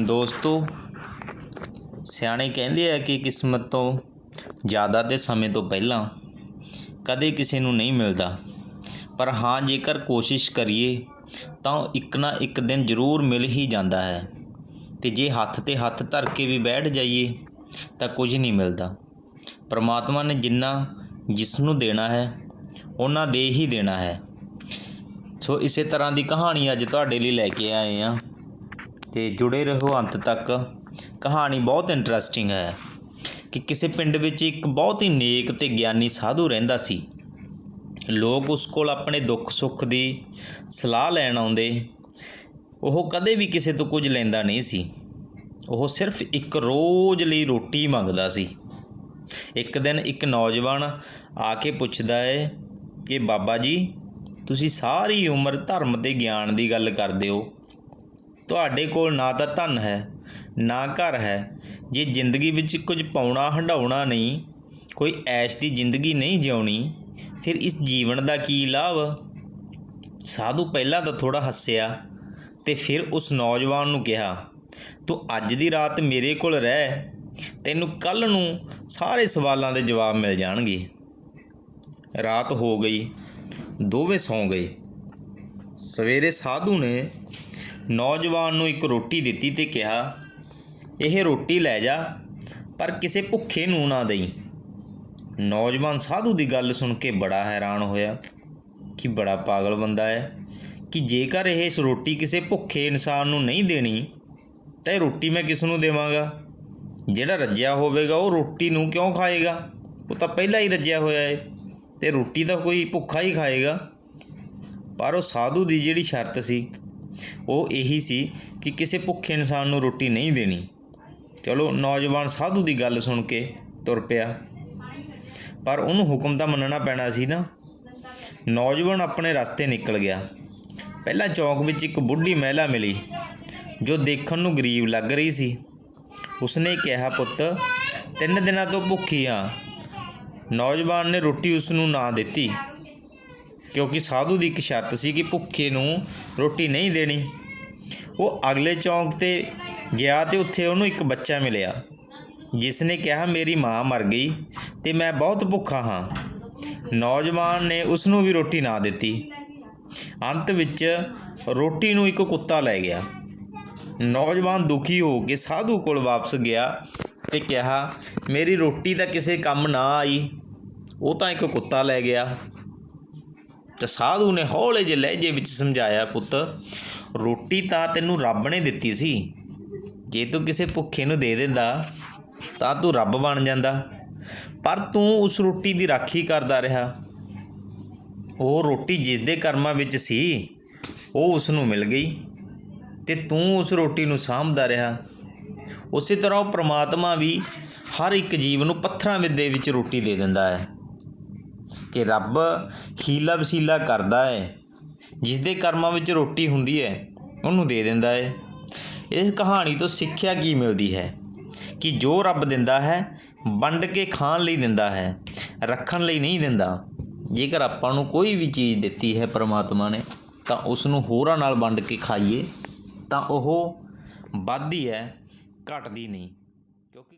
ਦੋਸਤੋ, ਸਿਆਣੇ ਕਹਿੰਦੇ ਆ ਕਿ ਕਿਸਮਤ ਤੋਂ ਜ਼ਿਆਦਾ ਤੇ ਸਮੇਂ ਤੋਂ ਪਹਿਲਾਂ ਕਦੇ ਕਿਸੇ ਨੂੰ ਨਹੀਂ ਮਿਲਦਾ। ਪਰ ਹਾਂ, ਜੇਕਰ ਕੋਸ਼ਿਸ਼ ਕਰੀਏ, ਤਾਂ ਉਹ ਇੱਕ ਨਾ ਇੱਕ ਦਿਨ ਜ਼ਰੂਰ ਮਿਲ ਹੀ ਜਾਂਦਾ ਹੈ। ਤੇ ਜੇ ਹੱਥ ਤੇ ਹੱਥ ਧਰ ਕੇ ਵੀ ਬੈਠ ਜਾਈਏ, ਤਾਂ ਕੁਝ ਨਹੀਂ ਮਿਲਦਾ। ਪਰਮਾਤਮਾ ਨੇ ਜਿੰਨਾ ਜਿਸ ਨੂੰ ਦੇਣਾ ਹੈ ਉਹਨਾਂ ਦੇ ਹੀ ਦੇਣਾ ਹੈ। ਸੋ ਇਸੇ ਤਰ੍ਹਾਂ ਦੀ ਕਹਾਣੀ ਅੱਜ ਤੁਹਾਡੇ ਲਈ ਲੈ ਕੇ ਆਏ ਆ। ਅਤੇ ਜੁੜੇ ਰਹੋ ਅੰਤ ਤੱਕ। ਕਹਾਣੀ ਬਹੁਤ ਇੰਟਰਸਟਿੰਗ ਹੈ ਕਿ ਕਿਸੇ ਪਿੰਡ ਵਿੱਚ ਇੱਕ ਬਹੁਤ ਹੀ ਨੇਕ ਤੇ ਗਿਆਨੀ ਸਾਧੂ ਰਹਿੰਦਾ ਸੀ। ਲੋਕ ਉਸ ਕੋਲ ਆਪਣੇ ਦੁੱਖ ਸੁੱਖ ਦੀ ਸਲਾਹ ਲੈਣ ਆਉਂਦੇ। ਉਹ ਕਦੇ ਵੀ ਕਿਸੇ ਤੋਂ ਕੁਝ ਲੈਂਦਾ ਨਹੀਂ ਸੀ। ਉਹ ਸਿਰਫ ਇੱਕ ਰੋਜ਼ ਲਈ ਰੋਟੀ ਮੰਗਦਾ ਸੀ। ਇੱਕ ਦਿਨ ਇੱਕ ਨੌਜਵਾਨ ਆ ਕੇ ਪੁੱਛਦਾ ਹੈ ਕਿ ਬਾਬਾ ਜੀ, ਤੁਸੀਂ ਸਾਰੀ ਉਮਰ ਧਰਮ ਤੇ ਗਿਆਨ ਦੀ ਗੱਲ ਕਰਦੇ ਹੋ। ਤੁਹਾਡੇ ਕੋਲ ਨਾ ਤਾਂ ਧਨ ਹੈ, ਨਾ ਘਰ ਹੈ। ਜੇ ਜ਼ਿੰਦਗੀ ਵਿੱਚ ਕੁਝ ਪਾਉਣਾ ਹੰਡਾਉਣਾ ਨਹੀਂ, ਕੋਈ ਐਸ਼ ਦੀ ਜ਼ਿੰਦਗੀ ਨਹੀਂ ਜਿਉਣੀ, ਫਿਰ ਇਸ ਜੀਵਨ ਦਾ ਕੀ ਲਾਭ? ਸਾਧੂ ਪਹਿਲਾਂ ਤਾਂ ਥੋੜਾ ਹੱਸਿਆ ਤੇ ਫਿਰ ਉਸ ਨੌਜਵਾਨ ਨੂੰ ਕਿਹਾ, ਤੂੰ ਅੱਜ ਦੀ ਰਾਤ ਮੇਰੇ ਕੋਲ ਰਹਿ, ਤੈਨੂੰ ਕੱਲ ਨੂੰ ਸਾਰੇ ਸਵਾਲਾਂ ਦੇ ਜਵਾਬ ਮਿਲ ਜਾਣਗੇ। ਰਾਤ ਹੋ ਗਈ, ਦੋਵੇਂ ਸੌਂ ਗਏ। ਸਵੇਰੇ ਸਾਧੂ ਨੇ ਨੌਜਵਾਨ ਨੂੰ ਇੱਕ ਰੋਟੀ ਦਿੱਤੀ ਤੇ ਕਿਹਾ, ਇਹ ਰੋਟੀ ਲੈ ਜਾ, ਪਰ ਕਿਸੇ ਭੁੱਖੇ ਨੂੰ ਨਾ ਦੇਈ। ਨੌਜਵਾਨ ਸਾਧੂ ਦੀ ਗੱਲ ਸੁਣ ਕੇ ਬੜਾ ਹੈਰਾਨ ਹੋਇਆ ਕਿ ਬੜਾ ਪਾਗਲ ਬੰਦਾ ਹੈ ਕਿ ਜੇਕਰ ਇਹ ਇਸ ਰੋਟੀ ਕਿਸੇ ਭੁੱਖੇ ਇਨਸਾਨ ਨੂੰ ਨਹੀਂ ਦੇਣੀ, ਤਾਂ ਇਹ ਰੋਟੀ ਮੈਂ ਕਿਸ ਨੂੰ ਦੇਵਾਂਗਾ? ਜਿਹੜਾ ਰੱਜਿਆ ਹੋਵੇਗਾ, ਉਹ ਰੋਟੀ ਨੂੰ ਕਿਉਂ ਖਾਏਗਾ? ਉਹ ਤਾਂ ਪਹਿਲਾਂ ਹੀ ਰੱਜਿਆ ਹੋਇਆ ਹੈ ਤੇ ਰੋਟੀ ਤਾਂ ਕੋਈ ਭੁੱਖਾ ਹੀ ਖਾਏਗਾ। ਪਰ ਉਹ ਸਾਧੂ ਦੀ ਜਿਹੜੀ ਸ਼ਰਤ ਸੀ ਉਹ ਇਹੀ ਸੀ ਕਿ ਕਿਸੇ ਭੁੱਖੇ ਇਨਸਾਨ ਨੂੰ ਰੋਟੀ ਨਹੀਂ ਦੇਣੀ। ਚਲੋ, ਨੌਜਵਾਨ ਸਾਧੂ ਦੀ ਗੱਲ ਸੁਣ ਕੇ ਤੁਰ ਪਿਆ। ਪਰ ਉਹਨੂੰ ਹੁਕਮ ਤਾਂ ਮੰਨਣਾ ਪੈਣਾ ਸੀ ਨਾ। ਨੌਜਵਾਨ ਆਪਣੇ ਰਸਤੇ ਨਿਕਲ ਗਿਆ। ਪਹਿਲਾਂ ਚੌਂਕ ਵਿੱਚ ਇੱਕ ਬੁੱਢੀ ਮਹਿਲਾ ਮਿਲੀ, ਜੋ ਦੇਖਣ ਨੂੰ ਗਰੀਬ ਲੱਗ ਰਹੀ ਸੀ। ਉਸਨੇ ਕਿਹਾ, ਪੁੱਤ, ਤਿੰਨ ਦਿਨਾਂ ਤੋਂ ਭੁੱਖੀ ਹਾਂ ਨੌਜਵਾਨ ਨੇ ਰੋਟੀ ਉਸ ਨੂੰ ਨਾ ਦਿੱਤੀ। ਕਿਉਂਕਿ ਸਾਧੂ ਦੀ ਇੱਕ ਸ਼ਰਤ ਸੀ ਕਿ ਭੁੱਖੇ ਨੂੰ ਰੋਟੀ ਨਹੀਂ ਦੇਣੀ। ਉਹ ਅਗਲੇ ਚੌਂਕ ਤੇ ਗਿਆ ਤੇ ਉੱਥੇ ਉਹਨੂੰ ਇੱਕ ਬੱਚਾ ਮਿਲਿਆ। ਜਿਸ ਨੇ ਕਿਹਾ, ਮੇਰੀ ਮਾਂ ਮਰ ਗਈ ਤੇ ਮੈਂ ਬਹੁਤ ਭੁੱਖਾ ਹਾਂ। ਨੌਜਵਾਨ ਨੇ ਉਸ ਨੂੰ ਵੀ ਰੋਟੀ ਨਾ ਦਿੱਤੀ। ਅੰਤ ਵਿੱਚ ਰੋਟੀ ਨੂੰ ਇੱਕ ਕੁੱਤਾ ਲੈ ਗਿਆ। ਨੌਜਵਾਨ ਦੁਖੀ ਹੋ ਕੇ ਸਾਧੂ ਕੋਲ ਵਾਪਸ ਗਿਆ ਤੇ ਕਿਹਾ, ਮੇਰੀ ਰੋਟੀ ਤਾਂ ਕਿਸੇ ਕੰਮ ਨਾ ਆਈ। ਉਹ ਤਾਂ ਇੱਕ ਕੁੱਤਾ ਲੈ ਗਿਆ। ਤਾਂ ਸਾਧੂ ਨੇ ਹੌਲੇ ਜਿਹੇ ਲਹਿਜੇ ਵਿੱਚ ਸਮਝਾਇਆ, ਪੁੱਤ, ਰੋਟੀ ਤਾਂ ਤੈਨੂੰ ਰੱਬ ਨੇ ਦਿੱਤੀ ਸੀ। ਜੇ ਤੂੰ ਕਿਸੇ ਭੁੱਖੇ ਨੂੰ ਦੇ ਦਿੰਦਾ, ਤਾਂ ਤੂੰ ਰੱਬ ਬਣ ਜਾਂਦਾ। ਪਰ ਤੂੰ ਉਸ ਰੋਟੀ ਦੀ ਰਾਖੀ ਕਰਦਾ ਰਿਹਾ। ਉਹ ਰੋਟੀ ਜਿਸ ਦੇ ਕਰਮਾਂ ਵਿੱਚ ਸੀ, ਉਹ ਉਸ ਨੂੰ ਮਿਲ ਗਈ ਤੇ ਤੂੰ ਉਸ ਰੋਟੀ ਨੂੰ ਸਾਂਭਦਾ ਰਿਹਾ। ਉਸੇ ਤਰ੍ਹਾਂ ਉਹ ਪ੍ਰਮਾਤਮਾ ਵੀ ਹਰ ਇੱਕ ਜੀਵ ਨੂੰ ਪੱਥਰਾਂ ਦੇ ਵਿੱਚ ਰੋਟੀ ਦੇ ਦਿੰਦਾ ਹੈ। ਕਿ ਰੱਬ ਹੀਲਾ ਵਸੀਲਾ ਕਰਦਾ ਹੈ ਜਿਸ ਦੇ ਕਰਮਾਂ ਵਿੱਚ ਰੋਟੀ ਹੁੰਦੀ ਹੈ ਉਹਨੂੰ ਦੇ ਦਿੰਦਾ ਹੈ ਇਸ ਕਹਾਣੀ ਤੋਂ ਸਿੱਖਿਆ ਕੀ ਮਿਲਦੀ ਹੈ? ਕਿ ਜੋ ਰੱਬ ਦਿੰਦਾ ਹੈ, ਵੰਡ ਕੇ ਖਾਣ ਲਈ ਦਿੰਦਾ ਹੈ, ਰੱਖਣ ਲਈ ਨਹੀਂ ਦਿੰਦਾ। ਜੇਕਰ ਆਪਾਂ ਨੂੰ ਕੋਈ ਵੀ ਚੀਜ਼ ਦਿੱਤੀ ਹੈ ਪ੍ਰਮਾਤਮਾ ਨੇ, ਤਾਂ ਉਸ ਨੂੰ ਹੋਰਾਂ ਨਾਲ ਵੰਡ ਕੇ ਖਾਈਏ, ਤਾਂ ਉਹ ਵੱਧਦੀ ਹੈ, ਘਟਦੀ ਨਹੀਂ। ਕਿਉਂਕਿ